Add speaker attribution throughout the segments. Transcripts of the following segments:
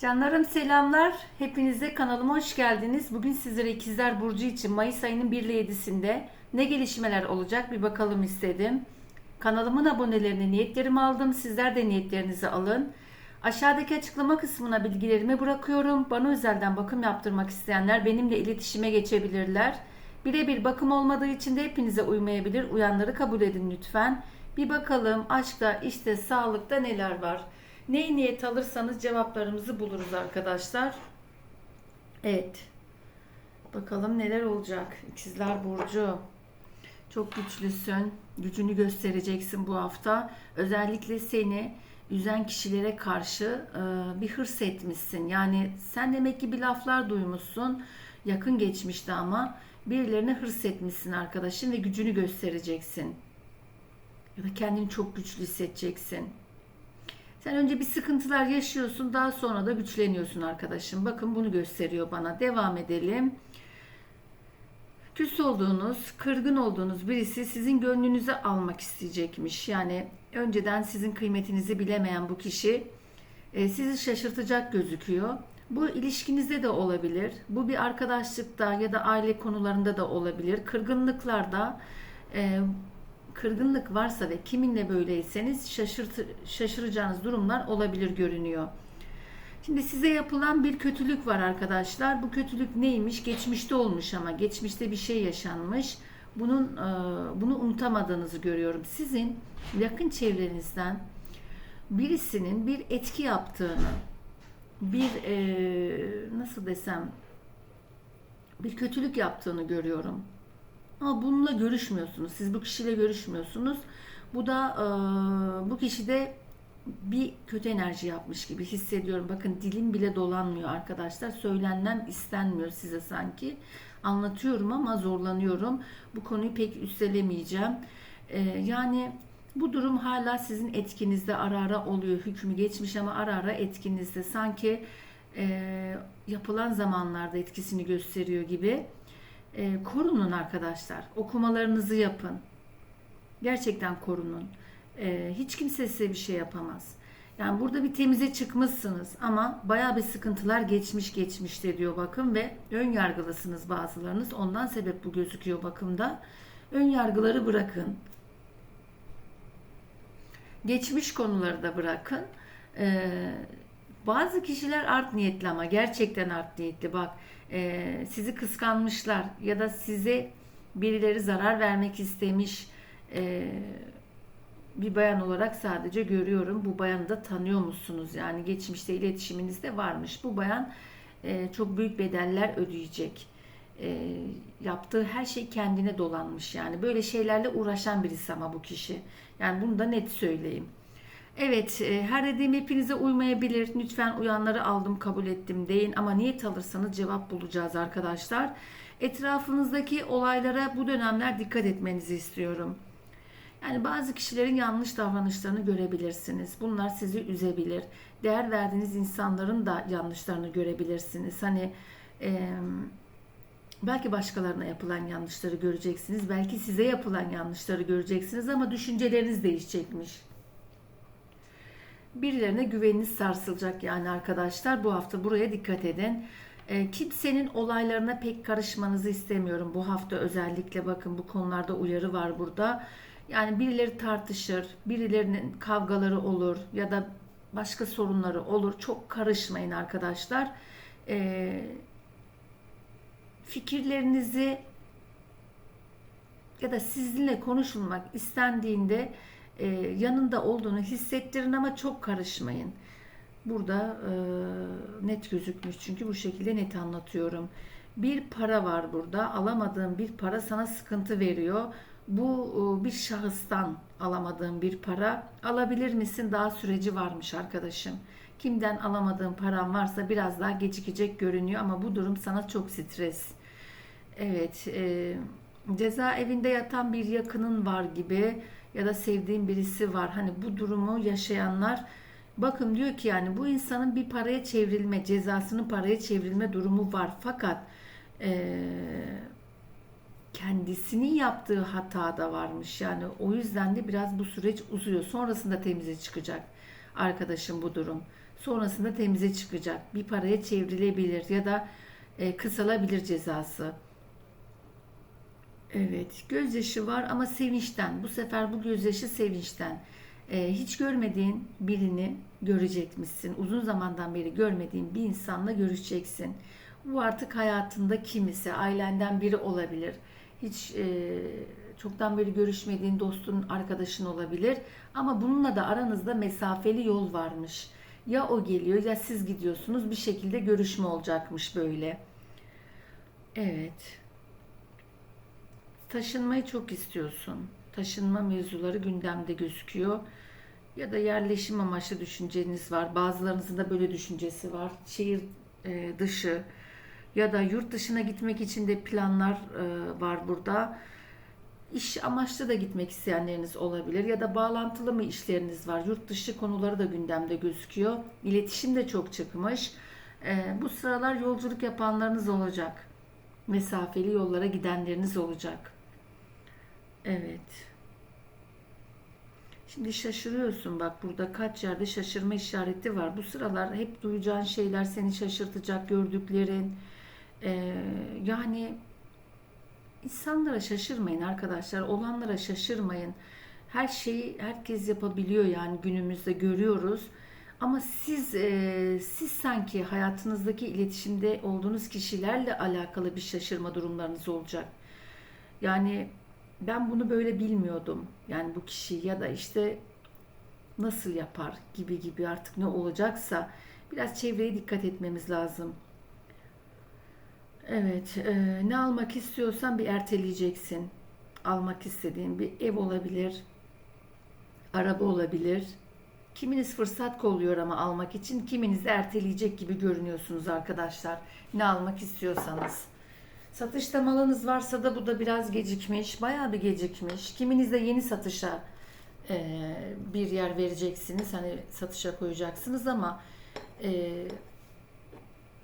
Speaker 1: Canlarım selamlar. Hepinize kanalıma hoş geldiniz. Bugün sizlere ikizler Burcu için Mayıs ayının 1 ile 7'sinde ne gelişmeler olacak bir bakalım istedim. Kanalımın abonelerini niyetlerimi aldım. Sizler de niyetlerinizi alın. Aşağıdaki açıklama kısmına bilgilerimi bırakıyorum. Bana özelden bakım yaptırmak isteyenler benimle iletişime geçebilirler. Birebir bakım olmadığı için de hepinize uymayabilir. Uyanları kabul edin lütfen. Bir bakalım aşkta, işte, sağlıkta neler var. Neyi niyet alırsanız cevaplarımızı buluruz arkadaşlar. Evet. Bakalım neler olacak. İkizler Burcu. Çok güçlüsün. Gücünü göstereceksin bu hafta. Özellikle seni üzen kişilere karşı e, bir hırs etmişsin. Yani sen demek ki bir laflar duymuşsun. Yakın geçmişte ama birilerine hırs etmişsin arkadaşın ve gücünü göstereceksin. Ya da kendini çok güçlü hissedeceksin. Sen önce bir sıkıntılar yaşıyorsun, daha sonra da güçleniyorsun arkadaşım. Bakın bunu gösteriyor bana. Devam edelim. Küs olduğunuz, kırgın olduğunuz birisi sizin gönlünüzü almak isteyecekmiş. Yani önceden sizin kıymetinizi bilemeyen bu kişi e, sizi şaşırtacak gözüküyor. Bu ilişkinizde de olabilir. Bu bir arkadaşlıkta ya da aile konularında da olabilir. Kırgınlıklarda e, kırgınlık varsa ve kiminle böyleyseniz şaşırt, şaşıracağınız durumlar olabilir görünüyor. Şimdi size yapılan bir kötülük var arkadaşlar. Bu kötülük neymiş? Geçmişte olmuş ama geçmişte bir şey yaşanmış. Bunun e, bunu unutamadığınızı görüyorum. Sizin yakın çevrenizden birisinin bir etki yaptığını, bir e, nasıl desem bir kötülük yaptığını görüyorum. Ama bununla görüşmüyorsunuz. Siz bu kişiyle görüşmüyorsunuz. Bu da e, bu kişi de bir kötü enerji yapmış gibi hissediyorum. Bakın dilim bile dolanmıyor arkadaşlar. Söylenmem istenmiyor size sanki. Anlatıyorum ama zorlanıyorum. Bu konuyu pek üstelemeyeceğim. E, yani bu durum hala sizin etkinizde ara ara oluyor. Hükmü geçmiş ama ara ara etkinizde. Sanki e, yapılan zamanlarda etkisini gösteriyor gibi. E, korunun arkadaşlar. Okumalarınızı yapın. Gerçekten korunun. E, hiç kimse size bir şey yapamaz. Yani burada bir temize çıkmışsınız ama baya bir sıkıntılar geçmiş geçmişte diyor bakın ve ön yargılısınız bazılarınız. Ondan sebep bu gözüküyor bakımda. Ön yargıları bırakın. Geçmiş konuları da bırakın. Ee, bazı kişiler art niyetli ama gerçekten art niyetli. Bak e, sizi kıskanmışlar ya da size birileri zarar vermek istemiş e, bir bayan olarak sadece görüyorum. Bu bayanı da tanıyor musunuz? Yani geçmişte iletişiminizde varmış. Bu bayan e, çok büyük bedeller ödeyecek. E, yaptığı her şey kendine dolanmış yani. Böyle şeylerle uğraşan birisi ama bu kişi. Yani bunu da net söyleyeyim. Evet, e, her dediğim hepinize uymayabilir. Lütfen uyanları aldım, kabul ettim deyin ama niyet alırsanız cevap bulacağız arkadaşlar. Etrafınızdaki olaylara bu dönemler dikkat etmenizi istiyorum. Yani bazı kişilerin yanlış davranışlarını görebilirsiniz. Bunlar sizi üzebilir. Değer verdiğiniz insanların da yanlışlarını görebilirsiniz. Hani e, belki başkalarına yapılan yanlışları göreceksiniz. Belki size yapılan yanlışları göreceksiniz ama düşünceleriniz değişecekmiş birilerine güveniniz sarsılacak yani arkadaşlar. Bu hafta buraya dikkat edin. E, kimsenin olaylarına pek karışmanızı istemiyorum. Bu hafta özellikle bakın bu konularda uyarı var burada. Yani birileri tartışır, birilerinin kavgaları olur ya da başka sorunları olur. Çok karışmayın arkadaşlar. E, fikirlerinizi ya da sizinle konuşulmak istendiğinde e, yanında olduğunu hissettirin ama çok karışmayın. Burada e, net gözükmüş çünkü bu şekilde net anlatıyorum. Bir para var burada. Alamadığın bir para sana sıkıntı veriyor. Bu e, bir şahıstan alamadığın bir para. Alabilir misin? Daha süreci varmış arkadaşım. Kimden alamadığın paran varsa biraz daha gecikecek görünüyor ama bu durum sana çok stres. Evet, e, cezaevinde yatan bir yakının var gibi ya da sevdiğin birisi var. Hani bu durumu yaşayanlar bakın diyor ki yani bu insanın bir paraya çevrilme, cezasının paraya çevrilme durumu var. Fakat e, kendisinin yaptığı hata da varmış. Yani o yüzden de biraz bu süreç uzuyor. Sonrasında temize çıkacak arkadaşım bu durum. Sonrasında temize çıkacak. Bir paraya çevrilebilir ya da e, kısalabilir cezası. Evet, gözyaşı var ama sevinçten. Bu sefer bu gözyaşı sevinçten. Ee, hiç görmediğin birini görecekmişsin. Uzun zamandan beri görmediğin bir insanla görüşeceksin. Bu artık hayatında kimisi, ailenden biri olabilir. Hiç e, çoktan beri görüşmediğin dostun, arkadaşın olabilir. Ama bununla da aranızda mesafeli yol varmış. Ya o geliyor ya siz gidiyorsunuz. Bir şekilde görüşme olacakmış böyle. Evet. Taşınmayı çok istiyorsun. Taşınma mevzuları gündemde gözüküyor. Ya da yerleşim amaçlı düşünceniz var. Bazılarınızın da böyle düşüncesi var. Şehir e, dışı ya da yurt dışına gitmek için de planlar e, var burada. İş amaçlı da gitmek isteyenleriniz olabilir ya da bağlantılı mı işleriniz var? Yurt dışı konuları da gündemde gözüküyor. İletişim de çok çıkmış. E, bu sıralar yolculuk yapanlarınız olacak. Mesafeli yollara gidenleriniz olacak. Evet. Şimdi şaşırıyorsun bak burada kaç yerde şaşırma işareti var. Bu sıralar hep duyacağın şeyler seni şaşırtacak gördüklerin. Ee, yani insanlara şaşırmayın arkadaşlar. Olanlara şaşırmayın. Her şeyi herkes yapabiliyor yani günümüzde görüyoruz. Ama siz e, siz sanki hayatınızdaki iletişimde olduğunuz kişilerle alakalı bir şaşırma durumlarınız olacak. Yani ben bunu böyle bilmiyordum. Yani bu kişi ya da işte nasıl yapar gibi gibi artık ne olacaksa biraz çevreye dikkat etmemiz lazım. Evet, e, ne almak istiyorsan bir erteleyeceksin. Almak istediğin bir ev olabilir, araba olabilir. Kiminiz fırsat kolluyor ama almak için, kiminiz erteleyecek gibi görünüyorsunuz arkadaşlar. Ne almak istiyorsanız. Satışta malınız varsa da bu da biraz gecikmiş. Bayağı bir gecikmiş. Kiminiz de yeni satışa e, bir yer vereceksiniz. Hani satışa koyacaksınız ama e,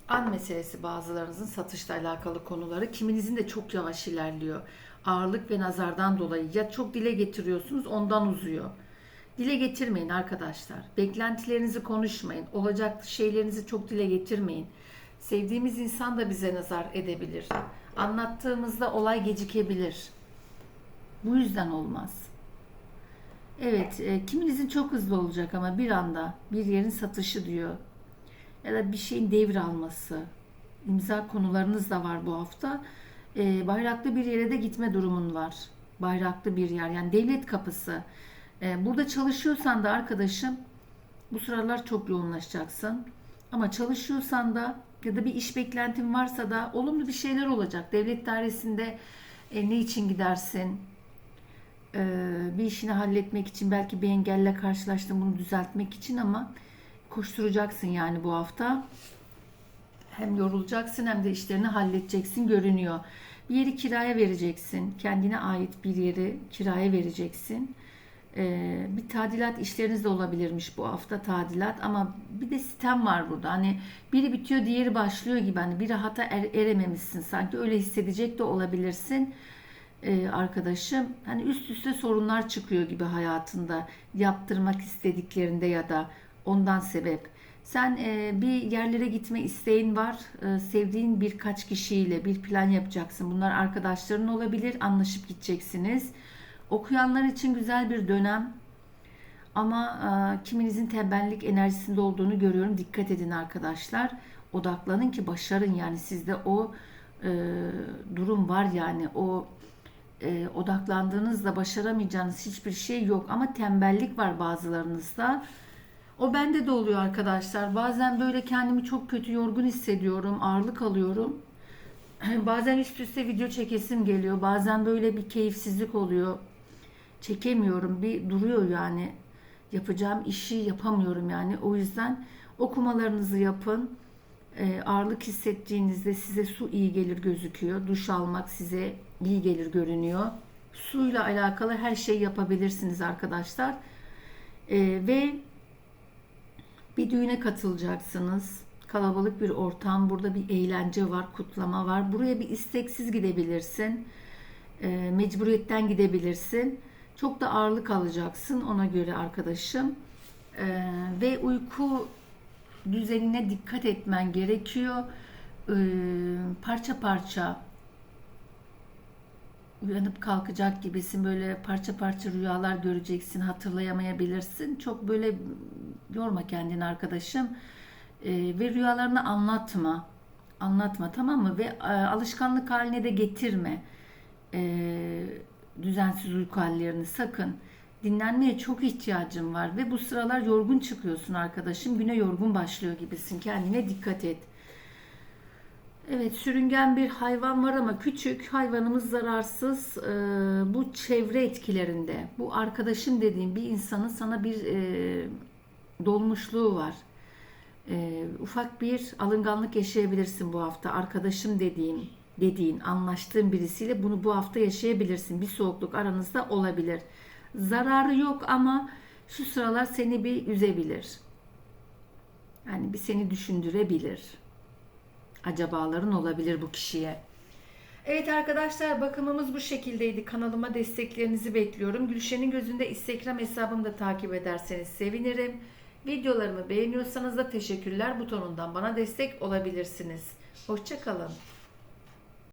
Speaker 1: an meselesi bazılarınızın satışla alakalı konuları. Kiminizin de çok yavaş ilerliyor. Ağırlık ve nazardan dolayı ya çok dile getiriyorsunuz ondan uzuyor. Dile getirmeyin arkadaşlar. Beklentilerinizi konuşmayın. Olacak şeylerinizi çok dile getirmeyin. Sevdiğimiz insan da bize nazar edebilir. Anlattığımızda olay gecikebilir. Bu yüzden olmaz. Evet, e, kiminizin çok hızlı olacak ama bir anda bir yerin satışı diyor. Ya da bir şeyin devralması. İmza konularınız da var bu hafta. E, bayraklı bir yere de gitme durumun var. Bayraklı bir yer yani devlet kapısı. E, burada çalışıyorsan da arkadaşım bu sıralar çok yoğunlaşacaksın. Ama çalışıyorsan da ya da bir iş beklentin varsa da olumlu bir şeyler olacak. Devlet dairesinde e, ne için gidersin? E, bir işini halletmek için belki bir engelle karşılaştın bunu düzeltmek için ama koşturacaksın yani bu hafta. Hem yorulacaksın hem de işlerini halledeceksin görünüyor. Bir yeri kiraya vereceksin. Kendine ait bir yeri kiraya vereceksin. Ee, bir tadilat işleriniz de olabilirmiş bu hafta tadilat ama bir de sistem var burada. Hani biri bitiyor diğeri başlıyor gibi hani bir rahata er, erememişsin sanki öyle hissedecek de olabilirsin ee, arkadaşım. Hani üst üste sorunlar çıkıyor gibi hayatında yaptırmak istediklerinde ya da ondan sebep. Sen e, bir yerlere gitme isteğin var. E, sevdiğin birkaç kişiyle bir plan yapacaksın. Bunlar arkadaşların olabilir. Anlaşıp gideceksiniz. Okuyanlar için güzel bir dönem. Ama e, kiminizin tembellik enerjisinde olduğunu görüyorum. Dikkat edin arkadaşlar. Odaklanın ki başarın yani sizde o e, durum var yani o e, odaklandığınızda başaramayacağınız hiçbir şey yok ama tembellik var bazılarınızda. O bende de oluyor arkadaşlar. Bazen böyle kendimi çok kötü yorgun hissediyorum, ağırlık alıyorum. Bazen üst üste video çekesim geliyor. Bazen böyle bir keyifsizlik oluyor çekemiyorum. Bir duruyor yani. Yapacağım işi yapamıyorum yani. O yüzden okumalarınızı yapın. E, ağırlık hissettiğinizde size su iyi gelir gözüküyor. Duş almak size iyi gelir görünüyor. Suyla alakalı her şeyi yapabilirsiniz arkadaşlar. E, ve bir düğüne katılacaksınız. Kalabalık bir ortam. Burada bir eğlence var, kutlama var. Buraya bir isteksiz gidebilirsin. E, mecburiyetten gidebilirsin. Çok da ağırlık alacaksın ona göre arkadaşım. Ee, ve uyku düzenine dikkat etmen gerekiyor. Ee, parça parça uyanıp kalkacak gibisin. Böyle parça parça rüyalar göreceksin. Hatırlayamayabilirsin. Çok böyle yorma kendini arkadaşım. Ee, ve rüyalarını anlatma. Anlatma tamam mı? Ve e, alışkanlık haline de getirme. Ee, düzensiz uyku hallerini sakın. Dinlenmeye çok ihtiyacın var ve bu sıralar yorgun çıkıyorsun arkadaşım. Güne yorgun başlıyor gibisin. Kendine dikkat et. Evet sürüngen bir hayvan var ama küçük hayvanımız zararsız Ee, bu çevre etkilerinde bu arkadaşım dediğim bir insanın sana bir e, dolmuşluğu var Ee, ufak bir alınganlık yaşayabilirsin bu hafta arkadaşım dediğin dediğin anlaştığın birisiyle bunu bu hafta yaşayabilirsin bir soğukluk aranızda olabilir zararı yok ama şu sıralar seni bir üzebilir yani bir seni düşündürebilir acabaların olabilir bu kişiye. Evet arkadaşlar bakımımız bu şekildeydi. Kanalıma desteklerinizi bekliyorum. Gülşen'in gözünde Instagram hesabımı da takip ederseniz sevinirim. Videolarımı beğeniyorsanız da teşekkürler butonundan bana destek olabilirsiniz. Hoşçakalın.